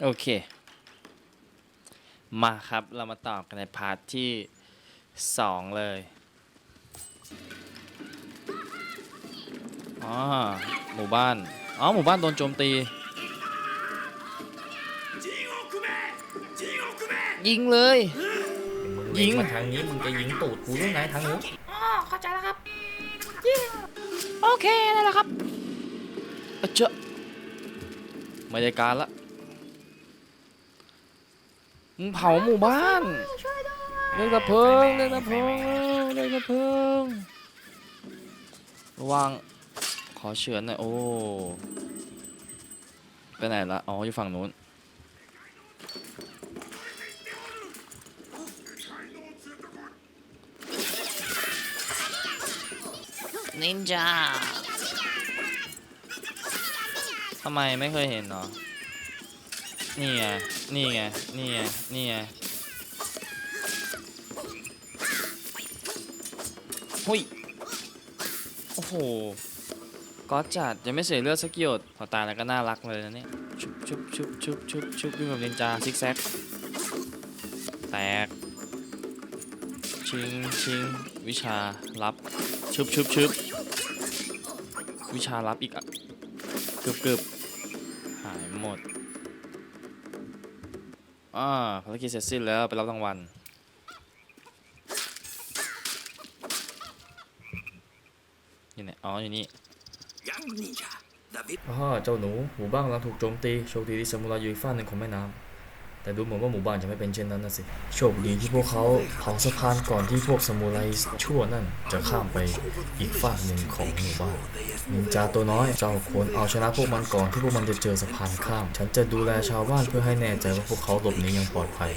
โอเค มาครับเรามาต่อกันในพาร์ทที่สองเลยอ๋อหมู่บ้าน อ๋อ หมู่บ้านโดนโจมตี ยิงเลย มึงยิง มาทางนี้มึงจะยิงตูดกูด้วยไงทางนู้นอ๋อเข้าใจแล้วครับโอเคนั่นแหละครับอะเจ้าไม่ได้การละ มึงเผาหมู่บ้านเรียกดับเพลิงเรียกดับเพลิงเรียกดับเพลิงระวังขอเฉือนหน่อยโอ้ไปไหนละอ๋ออยู่ฝั่งนู้นนินจาทำไมไม่เคยเห็นเนาะ นี่ไง นี่ไง นี่ไง นี่ไงหุยโอ้โหก็จัดยังไม่เสียเลือดสักหยดพอตายแล้วก็น่ารักเลยนะเนี่ย ชุบชุบชุบชุบชุบชุบวิ่งแบบนินจาซิกแซก แตก ชิงชิงวิชารับ ชุบชุบชุบวิชารับอีกอะเกือบเกือบหายหมด อ่าภารกิจเสร็จสิ้นแล้วไปรับรางวัลอยู่ไหนอ๋ออยู่นี่อ๋อเจ้าหนูหมู่บ้านกำลังถูกโจมตีโชคดีที่ซามูไรอยู่อีกฝั่งหนึ่งของแม่น้ำ แต่ดูเหมือนว่าหมู่บ้านจะไม่เป็นเช่นนั้นนะสิ โชคดีที่พวกเขาเผาสะพานก่อนที่พวกซามูไรชั่วนั่น จะข้ามไปอีกฝั่งหนึ่งของหมู่บ้านนินจาตัวน้อย เจ้าควรเอาชนะพวกมันก่อนที่พวกมันจะเจอสะพานข้าม ฉันจะดูแลชาวบ้านเพื่อให้แน่ใจว่าพวกเขาหลบหนีอย่างปลอดภัย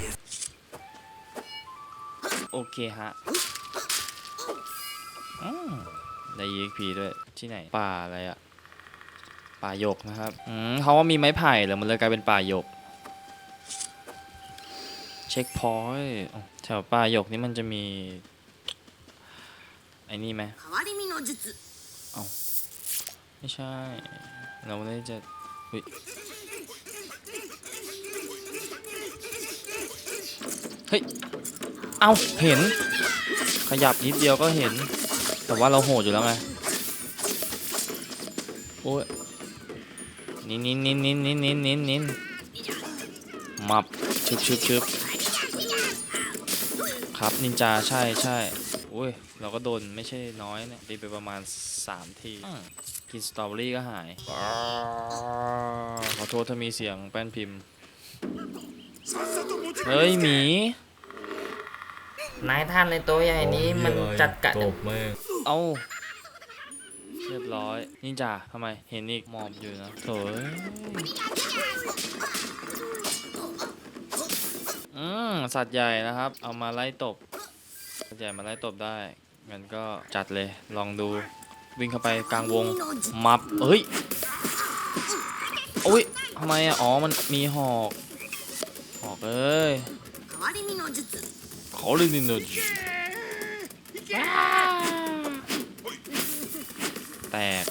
โอเคฮะได้ EXP ด้วย ที่ไหน ป่าอะไรอะป่าหยกนะครับ อืมเขาว่ามีไม้ไผ่เหรอมันเลยกลายเป็นป่าหยก ช็คพอยต์แถวป้ายกนี่มันจะมีไอ้นี่ไหมเอไม่ใช่ เราได้จะอุ้ยเฮ้ย เอาเห็น ขยับนิดเดียวก็เห็น แต่ว่าเราโหดอยู่แล้วไง โอ้ยนินนินนินนินนินนินนินมับชึบชึบชึบ ครับนินจาใช่ใช่โอ้ยเราก็โดนไม่ใช่น้อยเนี่ยตีไปประมาณ 3 ทีอืมกินสตรอเบอรี่ก็หายอ้าวขอโทษถ้ามีเสียงแป้นพิมพ์ เฮ้ยหมี นายท่านในตัวใหญ่นี้มันจัดกะตบแม่งเอาเรียบร้อยนินจาทำไมเห็นอีกหมอบอยู่นะโถย อืมสัตว์ใหญ่นะครับ เอามาไล่ตบสัตว์ใหญ่มาไล่ตบได้งั้นก็จัดเลยลองดูวิ่งเข้าไปกลางวงมับเฮ้ยโอ้ยทำไมอะอ๋อมันมีหอกหอกเอ้ยขอลินินจแตก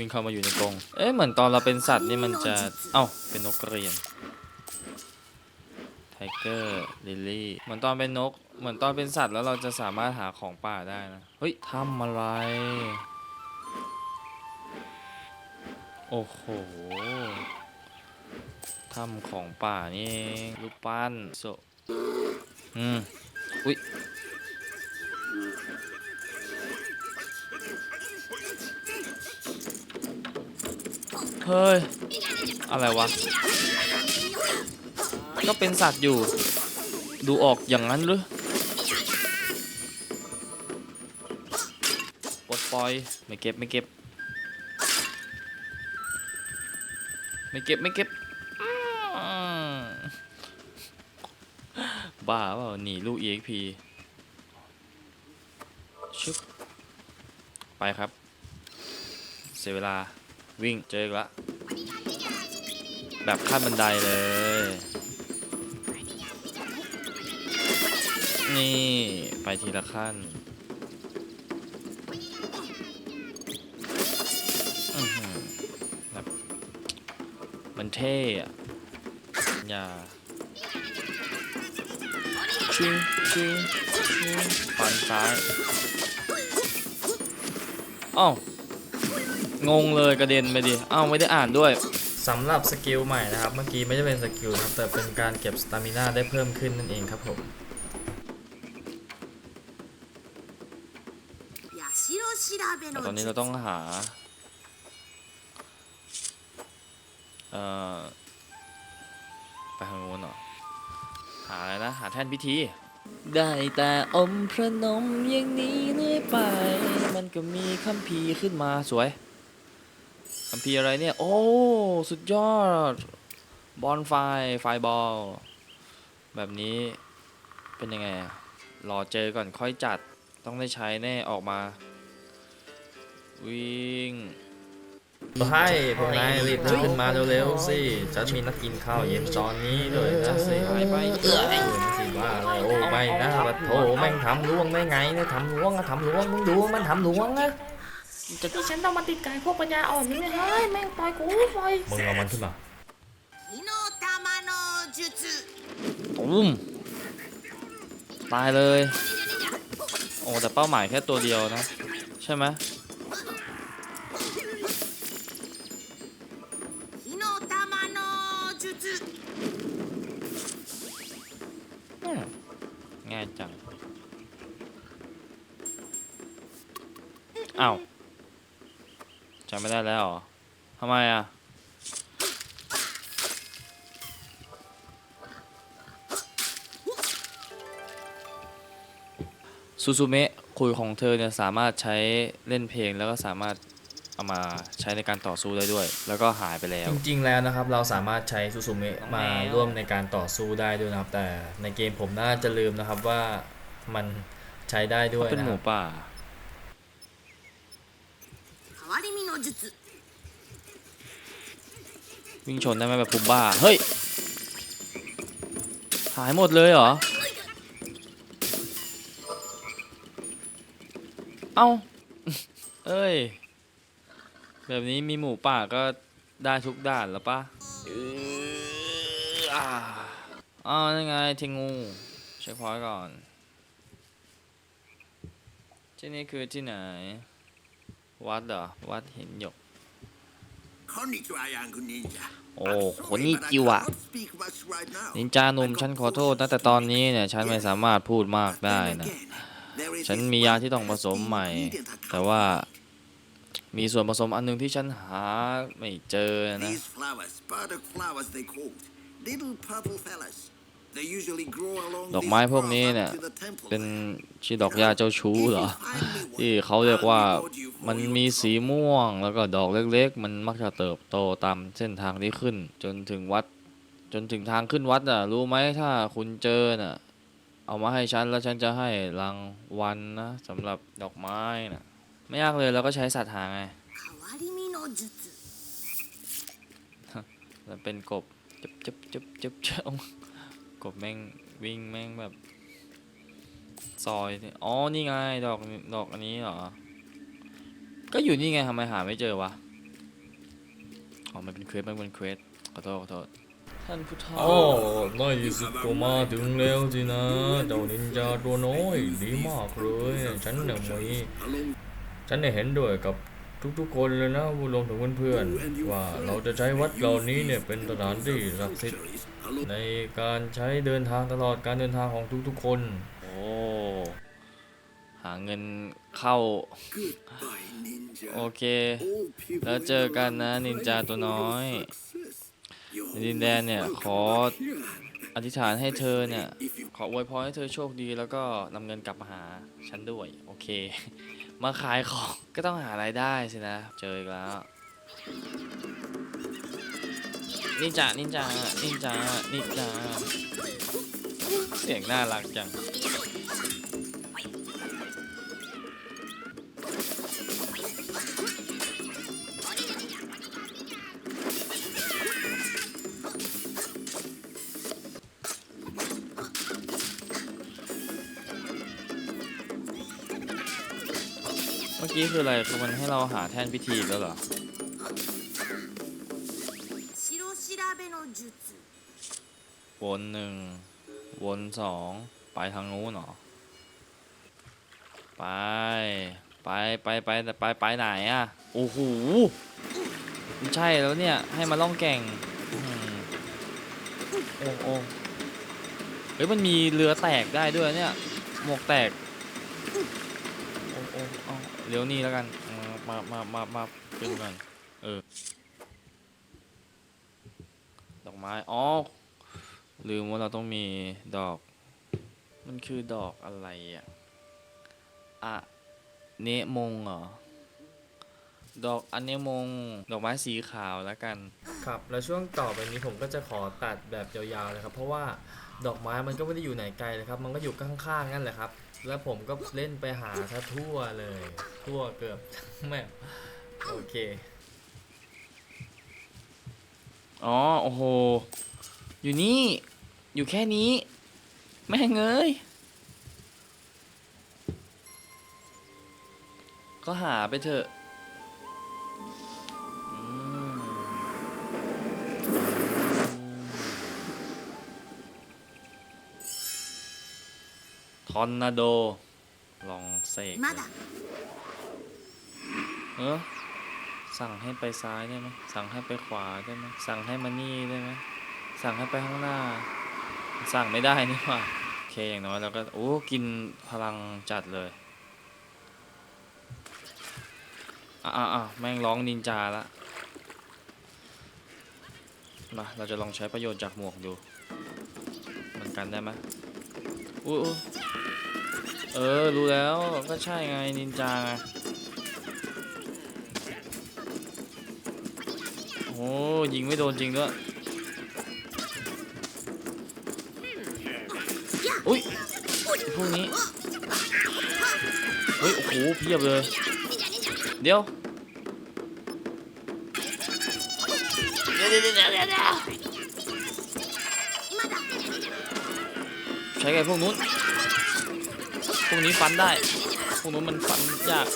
วิ่งเข้ามาอยู่ในกรงเอ๊ะเหมือนตอนเราเป็นสัตว์นี่มันจะเอ้าเป็นนกกระเรียนไทเกอร์ลิลลี่เหมือนตอนเป็นนก เหมือนตอนเป็นสัตว์แล้วเราจะสามารถหาของป่าได้นะ เฮ้ยทำอะไร โอ้โหถ้ำของป่านี่เองรูปปั้นโซอืม อุ๊ย เฮ้ย อะไรวะ ก็เป็นสัตว์อยู่ ดูออกอย่างนั้นหรือปลดปล่อย ไม่เก็บไม่เก็บ ไม่เก็บไม่เก็บ บ้าเปล่าหนีลูก EXP ชึบไปครับ เสียเวลา วิ่งเจอละแบบขั้นบันไดเลย นี่ไปทีละขั้นแบบมันเท่อะอย่าชิงชิงชิงปันซ้ายอ้อ งงเลยกระเด็นไปดิ เอ้าไม่ได้อ่านด้วยสำหรับสกิลใหม่นะครับ เมื่อกี้ไม่ใช่เป็นสกิลนะแต่เป็นการเก็บสตามิน่าได้เพิ่มขึ้นนั่นเองครับผมตอนนี้เราต้องหาเอ่อไปทางโน้นเหรอหาอะไรนะ หาแท่นพิธี ได้แต่อมพระนมอย่างนี้เลยไป มันก็มีคัมภีร์ขึ้นมาสวย คัมภีร์อะไรเนี่ย โอ้ สุดยอด บอลไฟ ไฟบอล แบบนี้เป็นยังไงอะรอเจอก่อนค่อยจัดต้องได้ใช้แน่ออกมา วิ่งให้พวกนายรีบลุกขึ้นมาเร็วๆสิฉันมีนัดกินข้าวเย็นตอนนี้ด้วยนะสิหายไปเออไอ้สิว่าอะไรโอ้ไม่นะบัดโถแม่งทำล่วงได้ไงเนี่ยทำล่วงอะทำล่วงมึงดูมันทำล่วงอะ จะที่ฉันต้องมาติดการพวกปัญญาอ่อนนี่เฮ้ยแม่งปล่อยกูปล่อยมึงเอามันขึ้นมาตุ้มตายเลย โอ้แต่เป้าหมายแค่ตัวเดียวนะ ใช่ไหมง่ายจัง อ้าว จำไม่ได้แล้วหรอทำไมอะซูซูเมะคุยของเธอเนี่ยสามารถใช้เล่นเพลงแล้วก็สามารถเอามาใช้ในการต่อสู้ได้ด้วย แล้วก็หายไปแล้ว จริงๆแล้วนะครับ เราสามารถใช้ซูซูเมะมาร่วมในการต่อสู้ได้ด้วยนะครับ แต่ในเกมผมน่าจะลืมนะครับว่ามันใช้ได้ด้วยนะเป็นหมูป่า วิ่งชนได้ไหมแบบปุมบ้า เฮ้ย หายหมดเลยเหรอ เอ้า เอ้ย แบบนี้มีหมูป่าก็ได้ทุกด่านแล้วปะอา้าวนั่นไงเทงูเช็คพอยก่อน ที่นี่คือที่ไหน วัดเหรอ วัดเห็นหยก โอ้คนนี้จิวอะนินจาหนุ่มฉันขอโทษนะแต่ตอนนี้เนี่ยฉันไม่สามารถพูดมากได้นะ ฉันมียาที่ต้องผสมใหม่ แต่ว่ามีส่วนผสมอันนึงที่ฉันหาไม่เจอนะ ดอกไม้พวกนี้เนี่ยเป็นชื่อดอกยาเจ้าชู้เหรอที่เขาเรียกว่ามันมีสีม่วงแล้วก็ดอกเล็กๆ มันมักจะเติบโตตามเส้นทางที่ขึ้น จนถึงวัด จนถึงทางขึ้นวัดอะรู้ไหมถ้าคุณเจอน่ะเอามาให้ฉันแล้วฉันจะให้รางวัลนะสำหรับดอกไม้น่ะไม่ยากเลยเราก็ใช้สัตว์หางไงแล้วเป็นกบจับจับจับจับเจ้า กบแม่งวิ่งแม่งแบบ ซอยนี่อ๋อนี่ไงดอกดอกอันนี้เหรอ ก็อยู่นี่ไงทำไมหาไม่เจอวะอ๋อมันเป็นเควสมันเป็นเควสขอโทษขอโทษท่านผู้เฒ่าโอ้ในที่สุดก็มาถึงแล้วสินะเจ้านินจาตัวน้อยดีมากเลย ฉันเนี่ยมีฉันเนี่ยเห็นด้วยกับ ทุกๆคนเลยนะรวมถึงเพื่อนๆว่าเราจะใช้วัดเหล่านี้เนี่ยเป็นสถานที่ศักดิ์สิทธิ์ในการใช้เดินทางตลอดการเดินทางของทุกๆคน โอ้หาเงินเข้า โอเค แล้วเจอกันนะนินจาตัวน้อยในดินแดนเนี่ยขออธิษฐานให้เธอเนี่ย ขออวยพรให้เธอโชคดีแล้วก็นำเงินกลับมาหาฉันด้วย โอเค มาขายของ ก็ต้องหารายได้สินะ เจออีกแล้ว นินจา นินจา นินจา นินจา เสียงน่ารักจัง กี้คืออะไรคือมันให้เราหาแท่นพิธีแล้วเหรอวนหนึ่งวนสองไปทางนู้นเหรอไปไปไปไปไปไหนอะ โอ้โหใช่แล้วเนี่ย ให้มาล่องแก่งโอ้โอ้เฮ้ยมันมีเรือแตกได้ด้วยเนี่ย หมวกแตก เลี้ยวนี่แล้วกัน มา มา มา มาขึ้นก่อนเออ ดอกไม้ อ๋อ ลืมว่าเราต้องมีดอก มันคือดอกอะไรอะ อะเนมงเหรอ ดอกอันเนมง ดอกไม้สีขาวแล้วกัน ครับ แล้วช่วงต่อไปนี้ผมก็จะขอตัดแบบยาวๆเลยครับ เพราะว่าดอกไม้มันก็ไม่ได้อยู่ไหนไกลเลยครับ มันก็อยู่ข้างๆนั่นแหละครับ แล้วผมก็เล่นไปหาซะทั่วเลย ทั่วเกือบทั้งแมปโอเค อ๋อ โอ้โห อยู่นี่ อยู่แค่นี้ แม่งเอ้ย ก็หาไปเถอะ อร์นาโด ลองเสกまだเออสั่งให้ไปซ้ายได้ไหมสั่งให้ไปขวาได้ไหมสั่งให้มานี่ได้ไหมสั่งให้ไปข้างหน้า สั่งไม่ได้นี่หว่าโอเคอย่างน้อยเราก็โอ้กินพลังจัดเลยอะอะอะแม่งร้องนินจาละมาเราจะลองใช้ประโยชน์จากหมวกดู มันกันได้ไหมอุ้ยอุ๊ย เออ รู้แล้วก็ใช่ไง นินจาไง โอ้ยิงไม่โดนจริงด้วยอุ้ยพวกนี้ เฮ้ย โอ้โหเพียบเลย เดี๋ยวเดี๋ยวเดี๋ยวเดี๋ยวเดี๋ยวเดี๋ยวใช้ไงพวกนู้น พวกนี้ฟันได้ พวกนู้นมันฟันยาก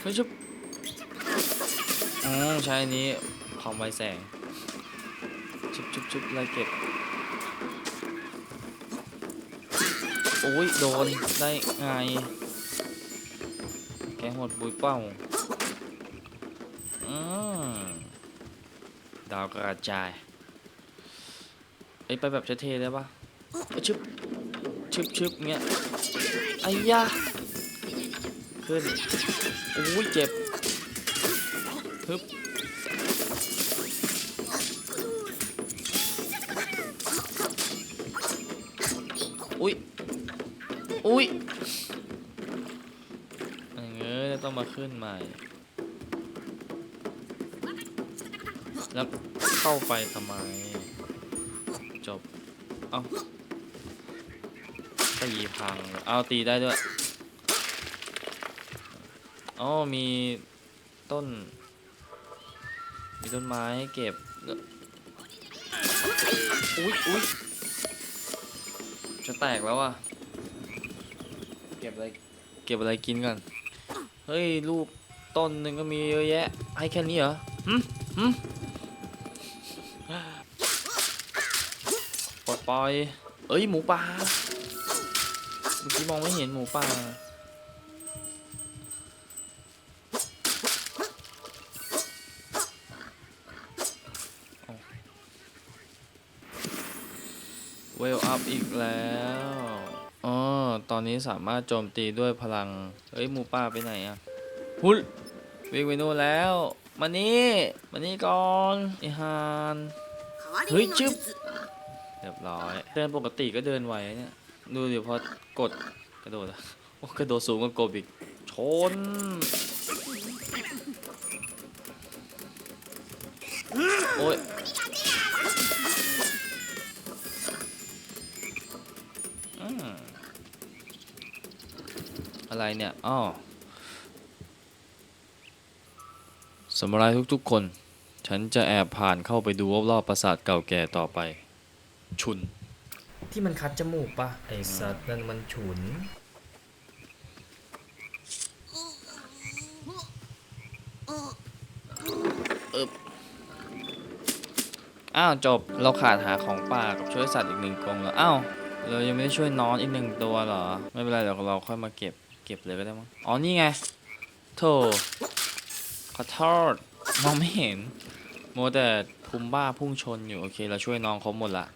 เฮ้ยชุบอืมใช้อันนี้ความไวแสง ชุบชุบชุบไล่เก็บ โอ้ย โดน ได้ไง แกหดบุยเป้าอืมดาวกระจาย อ้ไปแบบเท่ๆได้ปะชึบชึบชึบเงี้ยไอ้ยาขึ้นโอ้ยเจ็บฮึบอุ้ยอุ้ยเอ้ยต้องมาขึ้นใหม่แล้วเข้าไปทำไม จบ เอ้าตีพัง เอาตีได้ด้วย อ๋อ มีต้น มีต้นไม้ให้เก็บ อุ๊ยอุ๊ยจะแตกแล้วอะ เก็บอะไร เก็บอะไรกินก่อน เฮ้ย ลูกต้นหนึ่งก็มีเยอะแยะ ให้แค่นี้เหรอ หืมหืม ลอย เอ้ยหมูป่าเมื่อกี้มองไม่เห็นหมูป่าเวลอัพอีกแล้วอ๋อตอนนี้สามารถโจมตีด้วยพลังเฮ้ยหมูป่าไปไหนอะหุ่วิ่งไปนู่แล้ว มานี่ มานี่ก่อนไอฮาน เฮ้ยชึบ เรียบร้อย เดินปกติก็เดินไหวเนี่ย ดูดิพอกดกระโดดอะโอ้กระโดดสูงกว่ากบอีก ชน โอ้ยอะไรเนี่ยอ้อสมุไรทุกๆคน ฉันจะแอบผ่านเข้าไปดูรอบๆปราสาทเก่าแก่ต่อไป ฉุน ที่มันคัดจมูกปะไอสัตว์นั่นมันฉุนอบอ้าวจบเราขาดหาของป่ากับช่วยสัตว์อีกหนึ่งกองแล้วอ้าวเรายังไม่ได้ช่วยนอนอีกหนึ่งตัวเหรอ ไม่เป็นไรเดี๋ยวเราค่อยมาเก็บเก็บเลยก็ได้มั้งอ๋อนี่ไงโถขอโทษมองไม่เห็นโมแต่พุ่มบ้าพุ่งชนอยู่ โอเคเราช่วยน้องเขาหมดละ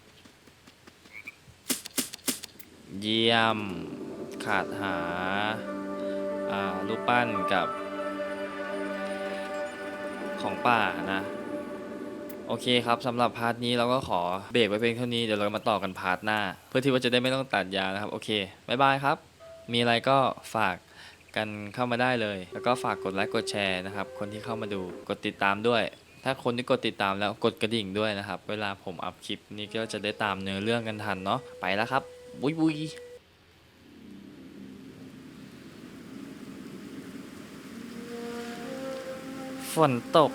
เยี่ยม ขาดหาารูปปั้นกับ ของป่านะ โอเคครับสำหรับพาร์ทนี้เราก็ขอเบรกไว้เพียงเท่านี้เดี๋ยวเรามาต่อกันพาร์ทหน้า เพื่อที่ว่าจะได้ไม่ต้องตัดยาวนะครับ โอเคบายบายครับ มีอะไรก็ฝากกันเข้ามาได้เลย แล้วก็ฝากกดไลค์กดแชร์นะครับ คนที่เข้ามาดูกดติดตามด้วย ถ้าคนที่กดติดตามแล้วกดกระดิ่งด้วยนะครับ เวลาผมอัพคลิปนี้ก็จะได้ตามเนื้อเรื่องกันทันเนาะไปแล้วครับ บุยบุยฝนตก